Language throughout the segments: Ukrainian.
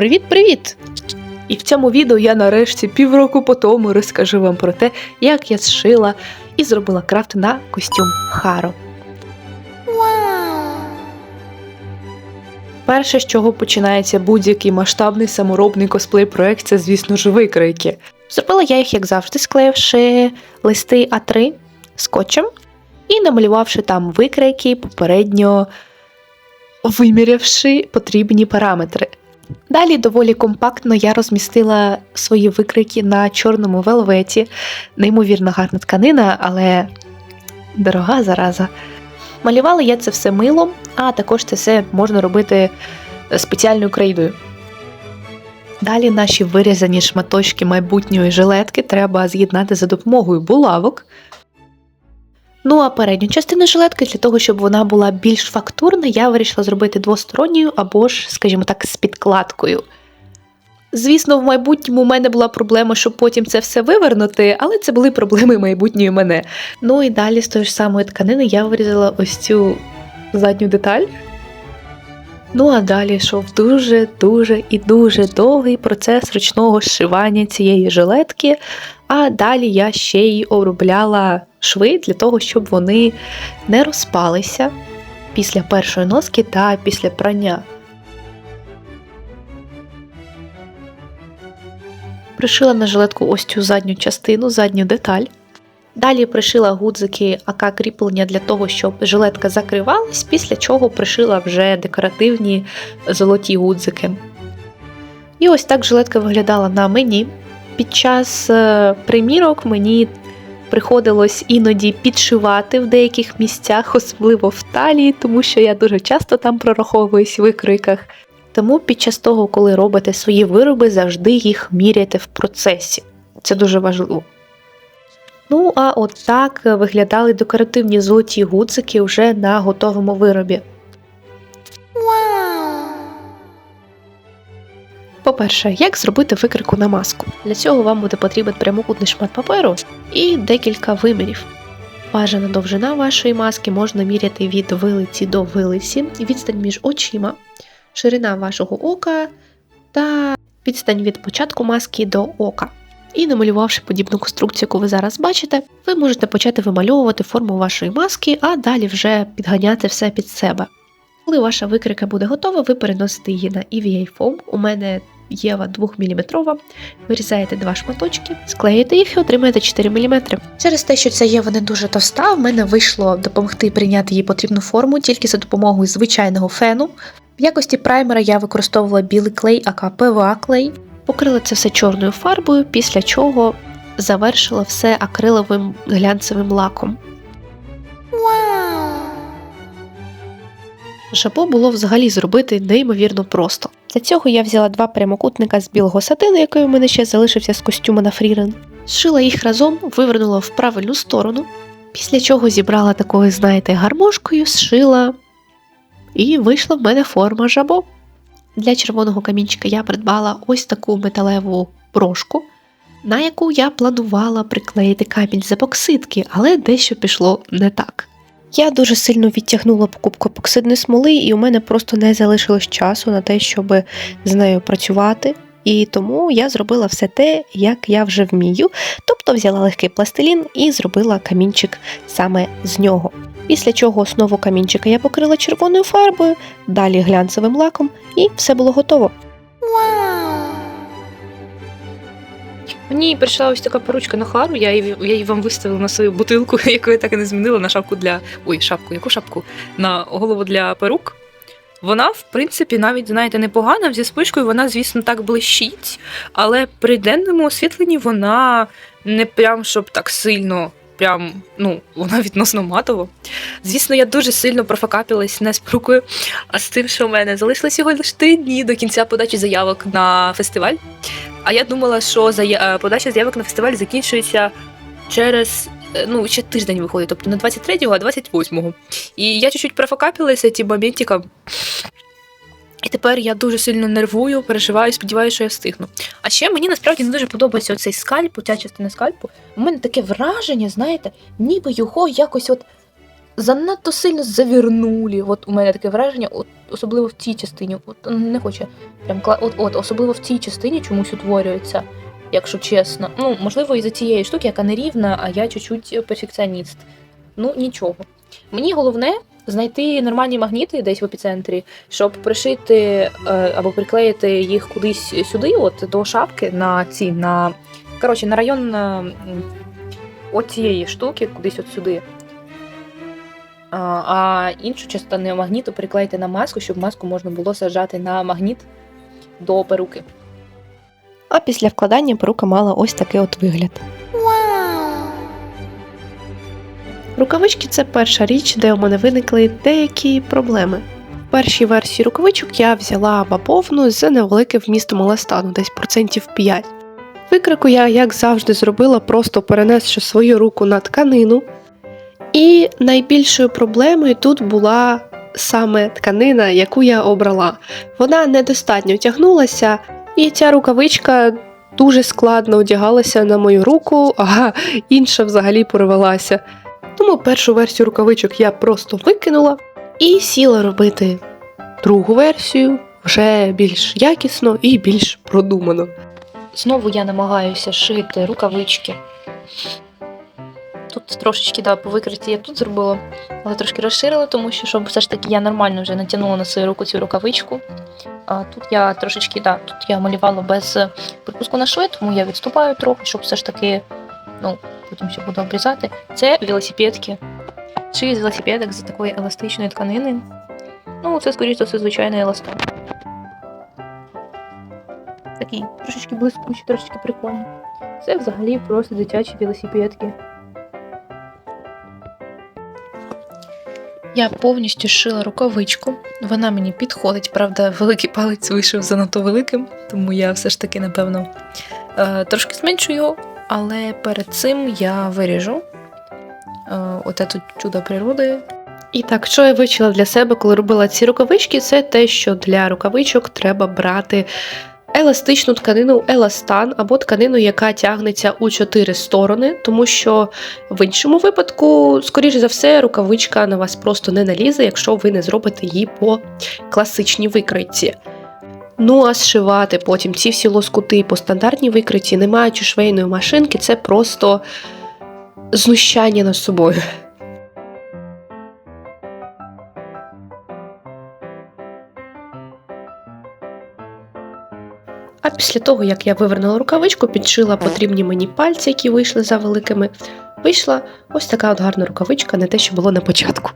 Привіт-привіт! І в цьому відео я нарешті півроку по тому розкажу вам про те, як я зшила і зробила крафт на костюм Харо. Перше, з чого починається будь-який масштабний саморобний косплей проект, це, звісно ж, викройки. Зробила я їх, як завжди, склеївши листи А3 скотчем і намалювавши там викройки, попередньо вимірявши потрібні параметри. Далі доволі компактно я розмістила свої викрики на чорному велветі. Неймовірно гарна тканина, але дорога зараза. Малювала я це все милом, а також це все можна робити спеціальною крейдою. Далі наші вирізані шматочки майбутньої жилетки треба з'єднати за допомогою булавок. Ну а передню частину жилетки для того, щоб вона була більш фактурна, я вирішила зробити двосторонньою або ж, скажімо так, з підкладкою. Звісно, в майбутньому у мене була проблема, щоб потім це все вивернути, але це були проблеми майбутньої мене. Ну і далі з тої ж самої тканини я вирізала ось цю задню деталь. Ну а далі йшов дуже, дуже і дуже довгий процес ручного зшивання цієї жилетки. А далі я ще й обробляла шви для того, щоб вони не розпалися після першої носки та після прання. Пришила на жилетку ось цю задню частину, задню деталь. Далі пришила гудзики АК кріплення для того, щоб жилетка закривалась, після чого пришила вже декоративні золоті гудзики. І ось так жилетка виглядала на мені. Під час е, примірок мені приходилось іноді підшивати в деяких місцях, особливо в талії, тому що я дуже часто там прораховуюсь в викриках. Тому під час того, коли робите свої вироби, завжди їх міряйте в процесі. Це дуже важливо. Ну, а от так виглядали декоративні золоті гудзики вже на готовому виробі. По-перше, як зробити викрику на маску? Для цього вам буде потрібен прямокутний шмат паперу і декілька вимірів. Бажана довжина вашої маски можна міряти від вилиці до вилиці, відстань між очима, ширина вашого ока та відстань від початку маски до ока. І намалювавши подібну конструкцію, яку ви зараз бачите, ви можете почати вимальовувати форму вашої маски, а далі вже підганяти все під себе. Коли ваша викрика буде готова, ви переносите її на EVA Foam. У мене Єва 2 мм, вирізаєте два шматочки, склеїте їх і отримаєте 4 мм. Через те, що ця Єва не дуже товста, в мене вийшло допомогти прийняти її потрібну форму тільки за допомогою звичайного фену. В якості праймера я використовувала білий клей, АК ПВА клей, покрила це все чорною фарбою, після чого завершила все акриловим глянцевим лаком. Жабо було взагалі зробити неймовірно просто. Для цього я взяла два прямокутника з білого сатину, який у мене ще залишився з костюма на фрірен, зшила їх разом, вивернула в правильну сторону, після чого зібрала такою, знаєте, гармошкою, зшила, і вийшла в мене форма жабо. Для червоного камінчика я придбала ось таку металеву брошку, на яку я планувала приклеїти камінь з епоксидки, але дещо пішло не так. Я дуже сильно відтягнула покупку епоксидної смоли, і у мене просто не залишилось часу на те, щоб з нею працювати. І тому я зробила все те, як я вже вмію, тобто взяла легкий пластилін і зробила камінчик саме з нього. Після чого основу камінчика я покрила червоною фарбою, далі глянцевим лаком, і все було готово. Мені прийшла ось така поручка на хару, я її, я її вам виставила на свою бутилку, яку я так і не змінила на шапку для. Ой, шапку, яку шапку? На голову для перук. Вона, в принципі, навіть, знаєте, непогана. Зі спишкою вона, звісно, так блищить, але при денному освітленні вона не прям щоб так сильно. Прям, ну, вона відносно матово. Звісно, я дуже сильно профокапілась не з перукою, а з тим, що в мене залишилось всього лише три дні до кінця подачі заявок на фестиваль. А я думала, що подача заявок на фестиваль закінчується через. Е, Ну, ще тиждень виходить, тобто не 23-го, а 28-го. І я чуть-чуть профокапілася цим моментиком. І тепер я дуже сильно нервую, переживаю, сподіваюся, що я встигну. А ще мені насправді не дуже подобається оцей скальп, ця частина скальпу. У мене таке враження, знаєте, ніби його якось от занадто сильно завірнули. От у мене таке враження, от особливо в цій частині. От не хоче прям от, от, особливо в цій частині чомусь утворюється, якщо чесно. Ну, можливо, із-за цієї штуки, яка не рівна, а я чуть-чуть перфекціоніст. Ну, нічого. Мені головне знайти нормальні магніти десь в епіцентрі, щоб пришити е, або приклеїти їх кудись сюди, от до шапки на ці, на коротше, на район е, м, цієї штуки, кудись от сюди. А іншу частину магніту приклеїти на маску, щоб маску можна було саджати на магніт до перуки. А після вкладання перука мала ось такий от вигляд. Рукавички це перша річ, де у мене виникли деякі проблеми. В першій версії рукавичок я взяла бавовну з невеликим вмістом еластану, десь процентів 5. Викрику я, як завжди, зробила, просто перенесши свою руку на тканину. І найбільшою проблемою тут була саме тканина, яку я обрала. Вона недостатньо тягнулася, і ця рукавичка дуже складно одягалася на мою руку, а інша взагалі порвалася. Тому першу версію рукавичок я просто викинула і сіла робити другу версію вже більш якісно і більш продумано. Знову я намагаюся шити рукавички. Тут трошечки да, по викритті я тут зробила, але трошки розширила, тому що щоб все ж таки я нормально вже натягнула на свою руку цю рукавичку. А тут я трошечки, да, тут я малювала без припуску на шви, тому я відступаю трохи, щоб все ж таки, ну, потім ще буду обрізати. Це велосипедки. Чи з велосипедок з такої еластичної тканини. Ну, це, скоріш за все, звичайний еластан. Такий трошечки блискучий, трошечки прикольний. Це взагалі просто дитячі велосипедки. Я повністю шила рукавичку. Вона мені підходить, правда, великий палець вийшов занадто великим, тому я все ж таки, напевно, е, трошки зменшую, але перед цим я виріжу е, оте тут чудо природи. І так, що я вивчила для себе, коли робила ці рукавички, це те, що для рукавичок треба брати еластичну тканину еластан або тканину, яка тягнеться у чотири сторони, тому що в іншому випадку, скоріш за все, рукавичка на вас просто не налізе, якщо ви не зробите її по класичній викройці. Ну а зшивати потім ці всі лоскути по стандартній викриті, не маючи швейної машинки, це просто знущання над собою. Після того, як я вивернула рукавичку, підшила потрібні мені пальці, які вийшли за великими, вийшла ось така от гарна рукавичка, не те, що було на початку.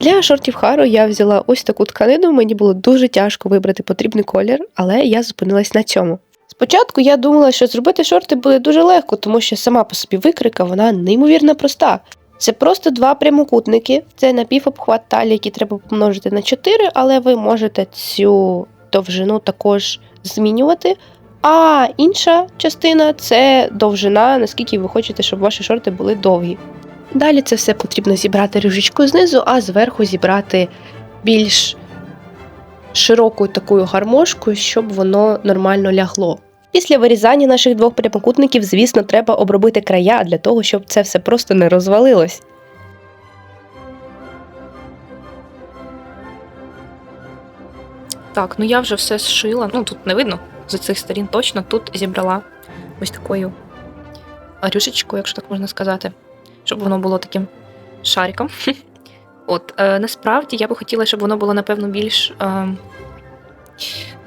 Для шортів Хару я взяла ось таку тканину. Мені було дуже тяжко вибрати потрібний колір, але я зупинилась на цьому. Спочатку я думала, що зробити шорти буде дуже легко, тому що сама по собі викрика вона неймовірно проста. Це просто два прямокутники, це напівобхват талії, який треба помножити на 4, але ви можете цю довжину також змінювати. А інша частина це довжина, наскільки ви хочете, щоб ваші шорти були довгі. Далі це все потрібно зібрати рюшечкою знизу, а зверху зібрати більш широкою такою гармошкою, щоб воно нормально лягло. Після вирізання наших двох прямокутників, звісно, треба обробити края для того, щоб це все просто не розвалилось. Так, ну я вже все зшила. Ну тут не видно з цих сторін точно. Тут зібрала ось такою рюшечкою, якщо так можна сказати, щоб воно було таким шариком. От, е, насправді я би хотіла, щоб воно було, напевно, більш е,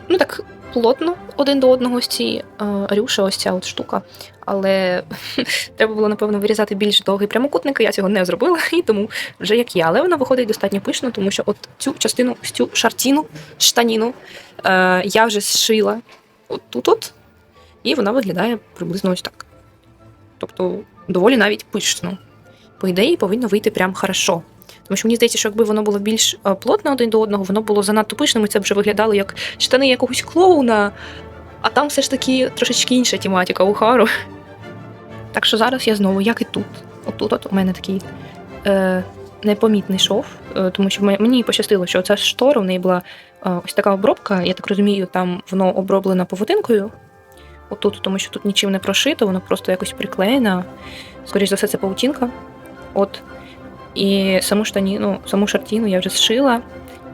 ну так, плотно один до одного ось ці е, рюша, ось ця от штука. Але треба було, напевно, вирізати більш довгий прямокутник, я цього не зробила, і тому вже як є. Але вона виходить достатньо пишно, тому що от цю частину, ось цю шартіну, штаніну е, я вже зшила от тут, от, і вона виглядає приблизно ось так. Тобто доволі навіть пишно. По ідеї, повинно вийти прям хорошо. Тому що мені здається, що якби воно було більш е, плотне один до одного, воно було занадто пишним, і це вже виглядало як штани якогось клоуна, а там все ж таки трошечки інша тематика у Хару. Так що зараз я знову, як і тут. Отут от у мене такий е, непомітний шов, е, тому що мені пощастило, що ця штора, в неї була е, ось така обробка, я так розумію, там воно оброблено павутинкою. Отут, тому що тут нічим не прошито, воно просто якось приклеєно. Скоріше за все, це павутинка. От. І саму штаніну, саму шартіну я вже зшила.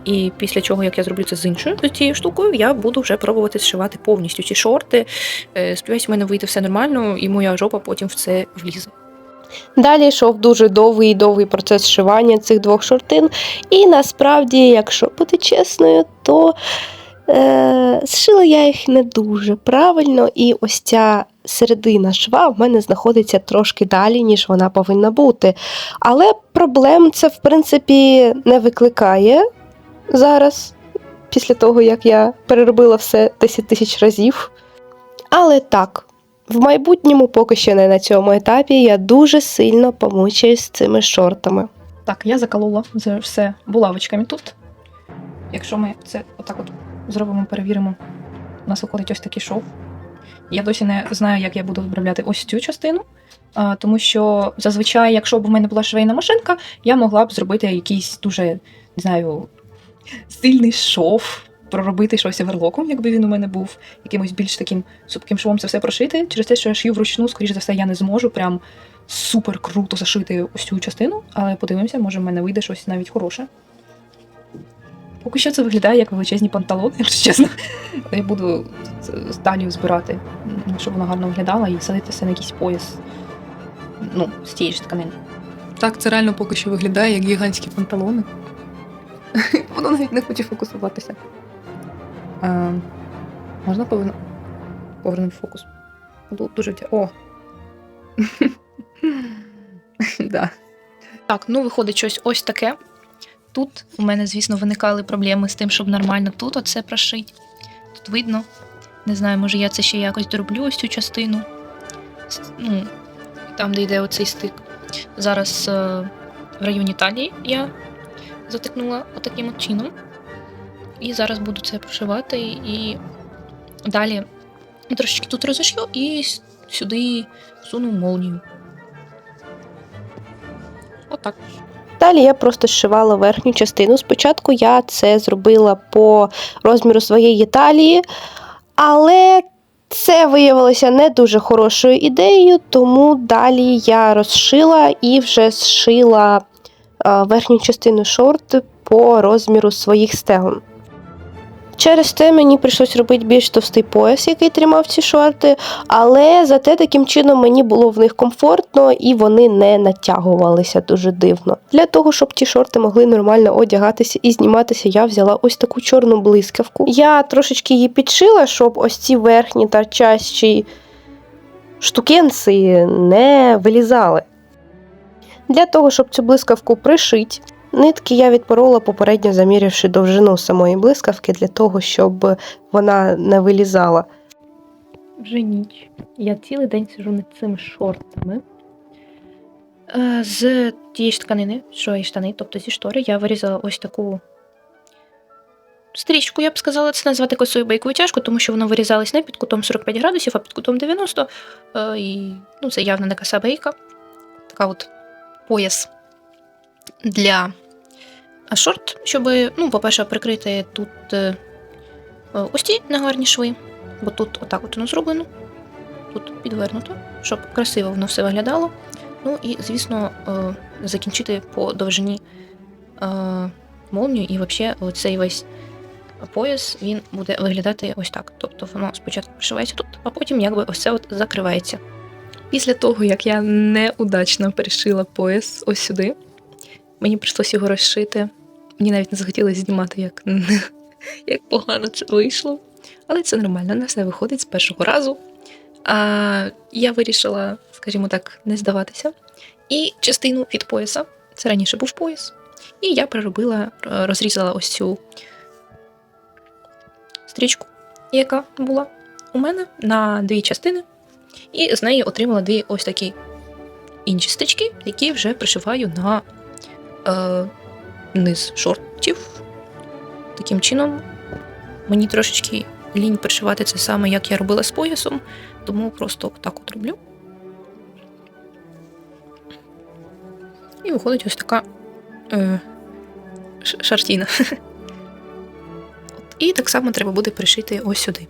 І після чого, як я зроблю це з іншою цією штукою, я буду вже пробувати зшивати повністю ці шорти. Е, Сподіваюсь, у мене вийде все нормально, і моя жопа потім в це влізе. Далі йшов дуже довгий і довгий процес шивання цих двох шортин. І насправді, якщо бути чесною, то е, зшила я їх не дуже правильно, і ось ця середина шва в мене знаходиться трошки далі, ніж вона повинна бути. Але проблем це, в принципі, не викликає зараз, після того, як я переробила все 10 тисяч разів. Але так, в майбутньому, поки що не на цьому етапі, я дуже сильно помучаюсь з цими шортами. Так, я заколола вже все булавочками тут. Якщо ми це отак от зробимо, перевіримо, у нас виходить ось такий шов. Я досі не знаю, як я буду виправляти ось цю частину, тому що зазвичай, якщо б у мене була швейна машинка, я могла б зробити якийсь дуже, не знаю, сильний шов, проробити щось оверлоком, якби він у мене був, якимось більш таким супким швом це все прошити. Через те, що я шию вручну, скоріш за все, я не зможу прям супер круто зашити ось цю частину, але подивимося, може в мене вийде щось навіть хороше. Поки що це виглядає як величезні панталони, якщо чесно. Я буду далі збирати, щоб воно гарно виглядало і садитися на якийсь пояс. Ну, з тієї ж тканини. Так, це реально поки що виглядає як гігантські панталони. Воно навіть не хоче фокусуватися. А, можна повинно повернути фокус. Буду Дуже вдя- О! да. Так, ну виходить щось ось таке. Тут у мене, звісно, виникали проблеми з тим, щоб нормально тут оце прошити. Тут видно. Не знаю, може я це ще якось дороблю ось цю частину. Ну, там, де йде оцей стик. Зараз е, в районі талії я затикнула отаким от чином. І зараз буду це прошивати і далі трошечки тут розошью і сюди суну молнію. Отак. Далі я просто зшивала верхню частину. Спочатку я це зробила по розміру своєї талії, але це виявилося не дуже хорошою ідеєю, тому далі я розшила і вже зшила е, верхню частину шорт по розміру своїх стегон. Через це мені прийшлось робити більш товстий пояс, який тримав ці шорти, але зате таким чином мені було в них комфортно і вони не натягувалися дуже дивно. Для того, щоб ті шорти могли нормально одягатися і зніматися, я взяла ось таку чорну блискавку. Я трошечки її підшила, щоб ось ці верхні торчащі штукенці не вилізали. Для того, щоб цю блискавку пришити, нитки я відпорола, попередньо замірявши довжину самої блискавки, для того, щоб вона не вилізала. Вже ніч. Я цілий день сижу над цими шортами. Е, З тієї ж тканини, що і штани, тобто зі штори, я вирізала ось таку стрічку, я б сказала, це назвати косою байковою тяжко, тому що воно вирізалось не під кутом 45 градусів, а під кутом 90. Е, І ну, це явно не коса бейка. Така от пояс для шорт, щоб, ну, по-перше, прикрити тут е, е, ось ці негарні шви бо тут отак от воно зроблено, тут підвернуто, щоб красиво воно все виглядало. Ну і, звісно, е, закінчити по довжині молнію, і взагалі оцей весь пояс він буде виглядати ось так. Тобто воно спочатку пришивається тут, а потім якби ось це от закривається. Після того, як я неудачно перешила пояс ось сюди, мені прийшлося його розшити. Мені навіть не захотілося знімати, як, як погано це вийшло. Але це нормально, на все виходить з першого разу. А, я вирішила, скажімо так, не здаватися. І частину від пояса, це раніше був пояс, і я переробила, е, розрізала ось цю стрічку, яка була у мене на дві частини, і з неї отримала дві ось такі інші стрічки, які вже пришиваю на е, низ шортів. Таким чином, мені трошечки лінь пришивати це саме, як я робила з поясом, тому просто так от роблю. І виходить ось така е, шартіна. І так само треба буде пришити ось сюди.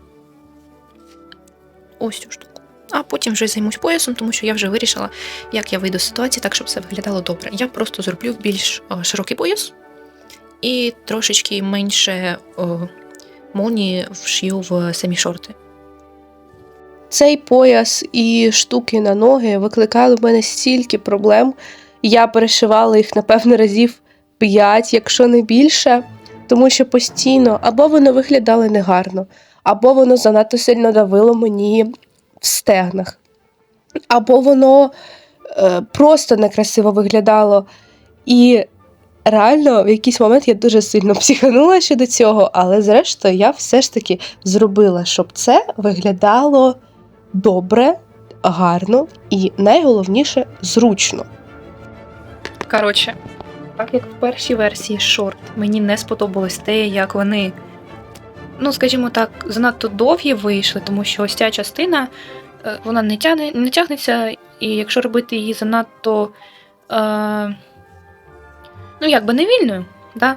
Ось цю штуку. А потім вже займусь поясом, тому що я вже вирішила, як я вийду з ситуації так, щоб все виглядало добре. Я просто зроблю більш е, широкий пояс і трошечки менше о, молнії вшию в самі шорти. Цей пояс і штуки на ноги викликали в мене стільки проблем. Я перешивала їх, напевно, разів 5, якщо не більше, тому що постійно або воно виглядало негарно, або воно занадто сильно давило мені в стегнах, або воно е, просто некрасиво виглядало. І реально в якийсь момент я дуже сильно психанула щодо цього, але зрештою я все ж таки зробила, щоб це виглядало добре, гарно і найголовніше зручно. Коротше, так як в першій версії шорт мені не сподобалось те, як вони, ну скажімо так, занадто довгі вийшли, тому що ось ця частина е, вона не тягне, не тягнеться, і якщо робити її занадто е, ну якби не вільною, да,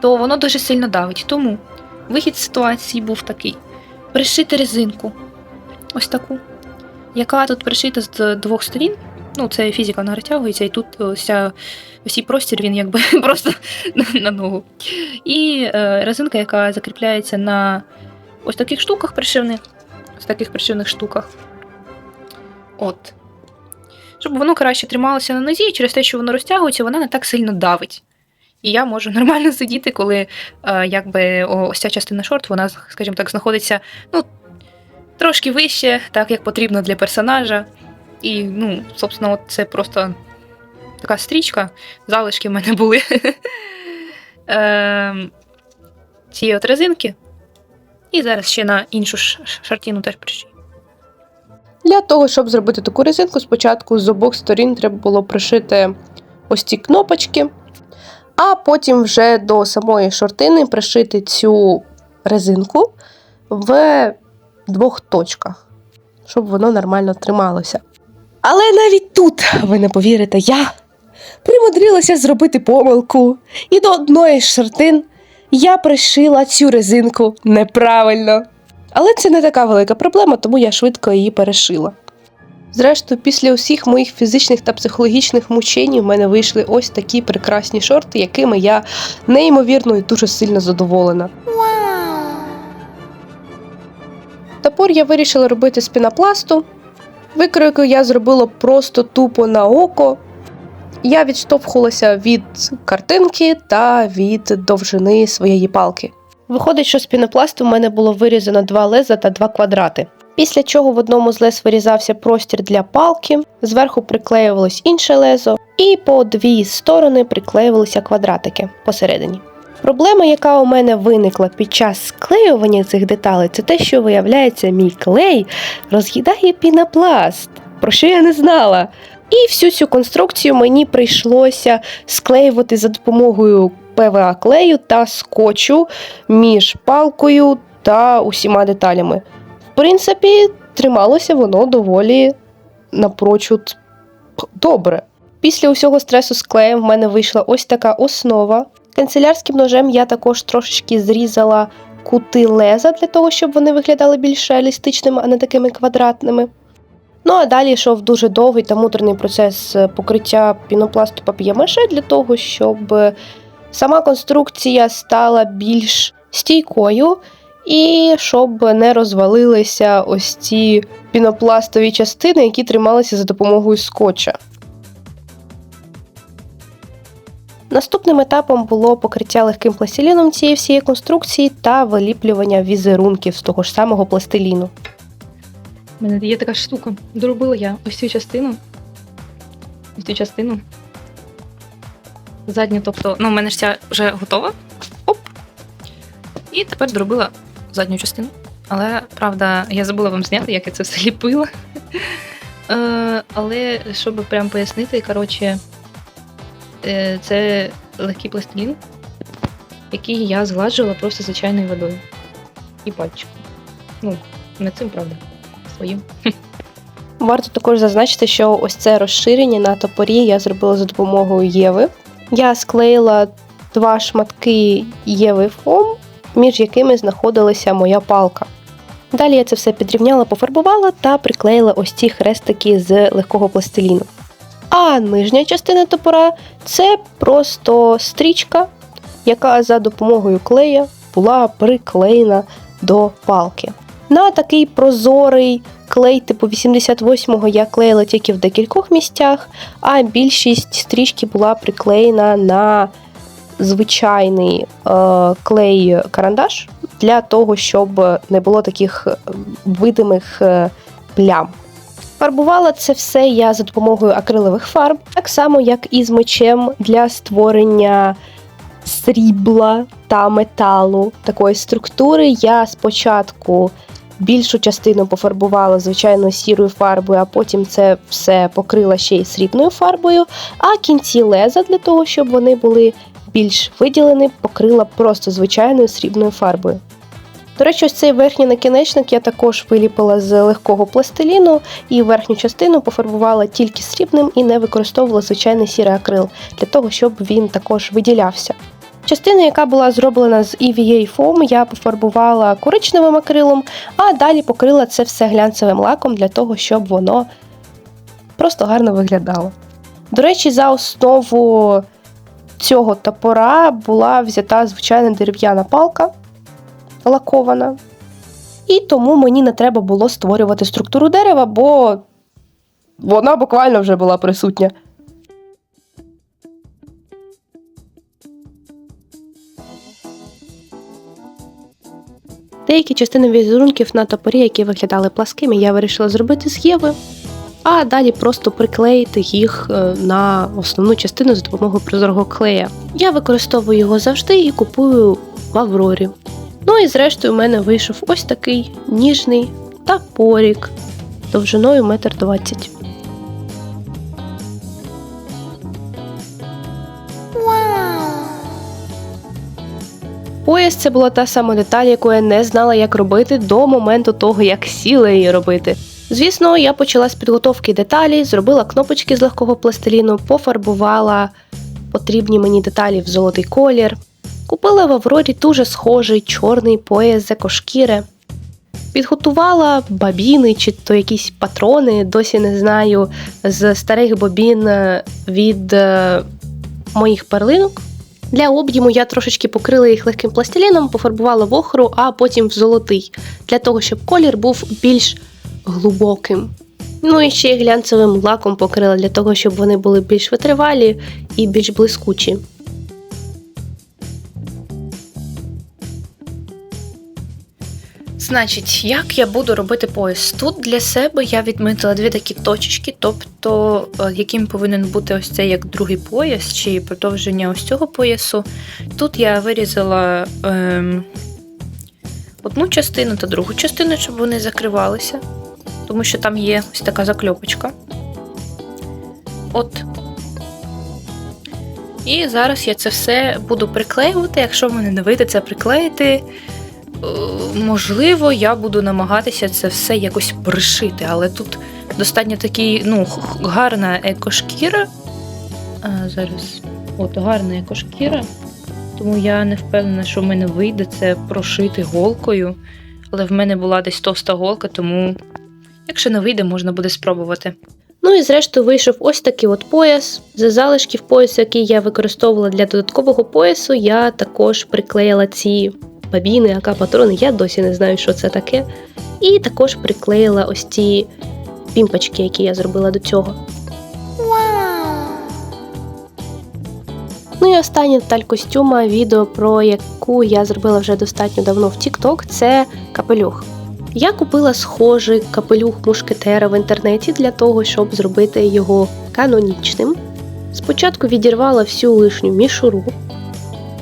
то воно дуже сильно давить. Тому вихід з ситуації був такий: пришити резинку, ось таку, яка тут пришита з двох сторін. Ну, це фізика вона розтягується, і тут ось ця цей простір він якби просто на, на ногу. І е, резинка, яка закріпляється на ось таких штуках пришивних, ось таких пришивних штуках. От. Щоб воно краще трималося на нозі, і через те, що воно розтягується, вона не так сильно давить. І я можу нормально сидіти, коли е, якби ось ця частина шорт, вона, скажімо так, знаходиться ну, трошки вище, так як потрібно для персонажа. І, ну, собственно, от це просто така стрічка, залишки в мене були. Ем, Ці от резинки. І зараз ще на іншу шартіну теж пришию. Для того, щоб зробити таку резинку, спочатку з обох сторін треба було пришити ось ці кнопочки, а потім вже до самої шортини пришити цю резинку в двох точках, щоб воно нормально трималося. Але навіть тут, ви не повірите, я примудрилася зробити помилку, і до одної з шортин я пришила цю резинку неправильно. Але це не така велика проблема, тому я швидко її перешила. Зрештою, після усіх моїх фізичних та психологічних мучень в мене вийшли ось такі прекрасні шорти, якими я неймовірно і дуже сильно задоволена. Тепер я вирішила робити з пінопласту. Викройку я зробила просто тупо на око. Я відштовхувалася від картинки та від довжини своєї палки. Виходить, що з пінопласту в мене було вирізано два леза та два квадрати. Після чого в одному з лез вирізався простір для палки, зверху приклеювалось інше лезо, і по дві сторони приклеювалися квадратики посередині. Проблема, яка у мене виникла під час склеювання цих деталей, це те, що виявляється, мій клей роз'їдає пінопласт, про що я не знала. І всю цю конструкцію мені прийшлося склеювати за допомогою ПВА клею та скотчу між палкою та усіма деталями. В принципі, трималося воно доволі напрочуд добре. Після усього стресу з клеєм в мене вийшла ось така основа. Канцелярським ножем я також трошечки зрізала кути леза для того, щоб вони виглядали більш реалістичними, а не такими квадратними. Ну а далі йшов дуже довгий та муторний процес покриття пінопласту пап'ємаше для того, щоб сама конструкція стала більш стійкою, і щоб не розвалилися ось ці пінопластові частини, які трималися за допомогою скотча. Наступним етапом було покриття легким пластиліном цієї всієї конструкції та виліплювання візерунків з того ж самого пластиліну. У мене є така штука. Доробила я ось цю частину. Ось цю частину. Задню, тобто, ну, у мене ж ця вже готова. Оп. І тепер доробила задню частину. Але, правда, я забула вам зняти, як я це все ліпила. Е, але щоб прям пояснити, коротше, це легкий пластилін, який я згладжувала просто звичайною водою. І пальчиком. Ну, не цим, правда, своїм. Варто також зазначити, що ось це розширення на топорі я зробила за допомогою Єви. Я склеїла два шматки Єви фом, між якими знаходилася моя палка. Далі я це все підрівняла, пофарбувала та приклеїла ось ці хрестики з легкого пластиліну. А нижня частина топора це просто стрічка, яка за допомогою клея була приклеєна до палки. На такий прозорий клей типу 88-го я клеїла тільки в декількох місцях, а більшість стрічки була приклеєна на звичайний е, клей карандаш для того, щоб не було таких е, видимих е, плям. Фарбувала це все я за допомогою акрилових фарб, так само як і з мечем для створення срібла та металу такої структури. Я спочатку більшу частину пофарбувала звичайно сірою фарбою, а потім це все покрила ще й срібною фарбою. А кінці леза для того, щоб вони були більш виділені, покрила просто звичайною срібною фарбою. До речі, ось цей верхній накінечник я також виліпила з легкого пластиліну і верхню частину пофарбувала тільки срібним і не використовувала звичайний сірий акрил для того, щоб він також виділявся. Частину, яка була зроблена з EVA Foam, я пофарбувала коричневим акрилом, а далі покрила це все глянцевим лаком для того, щоб воно просто гарно виглядало. До речі, за основу цього топора була взята звичайна дерев'яна палка лакована. І тому мені не треба було створювати структуру дерева, бо вона буквально вже була присутня. Деякі частини візерунків на топорі, які виглядали пласкими, я вирішила зробити з Єви, а далі просто приклеїти їх е, на основну частину за допомогою прозорого клея. Я використовую його завжди і купую в Аврорі. Ну і зрештою в мене вийшов ось такий ніжний топорик довжиною 1,20 м. Пояс це була та сама деталь, яку я не знала, як робити до моменту того, як сіла її робити. Звісно, я почала з підготовки деталі, зробила кнопочки з легкого пластиліну, пофарбувала потрібні мені деталі в золотий колір. Купила в Аврорі дуже схожий чорний пояс з екошкіри. Підготувала бабіни чи то якісь патрони, досі не знаю, з старих бобін е, від е, моїх перлинок. Для об'єму я трошечки покрила їх легким пластиліном, пофарбувала в охру, а потім в золотий, для того, щоб колір був більш глибоким. Ну і ще й глянцевим лаком покрила для того, щоб вони були більш витривалі і більш блискучі. Значить, як я буду робити пояс? Тут для себе я відмітила дві такі точечки, тобто е, яким повинен бути ось цей як другий пояс, чи продовження ось цього поясу. Тут я вирізала ем, одну частину та другу частину, щоб вони закривалися, тому що там є ось така закльопочка. От. І зараз я це все буду приклеювати. Якщо в мене не вийде це приклеїти, можливо, я буду намагатися це все якось пришити, але тут достатньо такий, ну, гарна екошкіра. А, зараз. От, гарна екошкіра. Тому я не впевнена, що в мене вийде це прошити голкою. Але в мене була десь товста голка, тому якщо не вийде, можна буде спробувати. Ну і зрештою вийшов ось такий от пояс. З залишків поясу, який я використовувала для додаткового поясу, я також приклеїла ці бабіни, ака патрони. Я досі не знаю, що це таке. І також приклеїла ось ці пімпочки, які я зробила до цього. Ну і остання деталь костюма, відео, про яку я зробила вже достатньо давно в TikTok, це капелюх. Я купила схожий капелюх мушкетера в інтернеті для того, щоб зробити його канонічним. Спочатку відірвала всю лишню мішуру,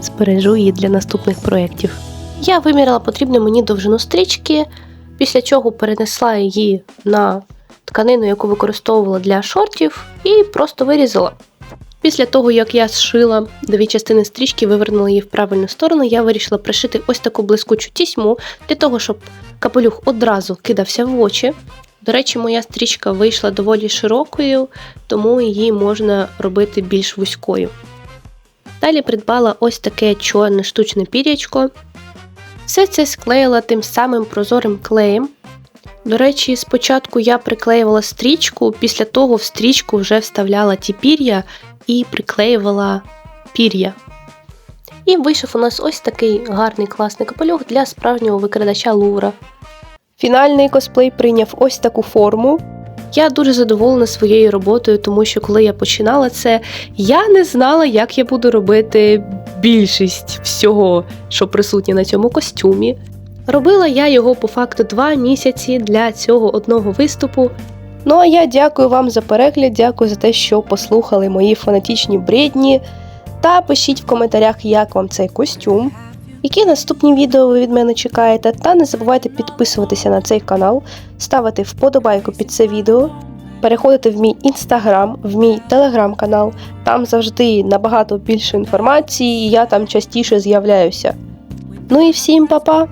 збережу її для наступних проєктів. Я виміряла потрібну мені довжину стрічки, після чого перенесла її на тканину, яку використовувала для шортів, і просто вирізала. Після того, як я зшила дві частини стрічки, вивернула її в правильну сторону, я вирішила пришити ось таку блискучу тісьму для того, щоб капелюх одразу кидався в очі. До речі, моя стрічка вийшла доволі широкою, тому її можна робити більш вузькою. Далі придбала ось таке чорне штучне пір'ячко. Все це склеїла тим самим прозорим клеєм. До речі, спочатку я приклеювала стрічку, після того в стрічку вже вставляла ті пір'я і приклеювала пір'я. І вийшов у нас ось такий гарний класний капелюх для справжнього викрадача Лувра. Фінальний косплей прийняв ось таку форму. Я дуже задоволена своєю роботою, тому що коли я починала це, я не знала, як я буду робити більшість всього, що присутнє на цьому костюмі. Робила я його по факту два місяці для цього одного виступу. Ну а я дякую вам за перегляд, дякую за те, що послухали мої фанатичні бредні. Та пишіть в коментарях, як вам цей костюм, які наступні відео ви від мене чекаєте. Та не забувайте підписуватися на цей канал, ставити вподобайку під це відео, переходити в мій інстаграм, в мій телеграм-канал. Там завжди набагато більше інформації, і я там частіше з'являюся. Ну і всім па-па!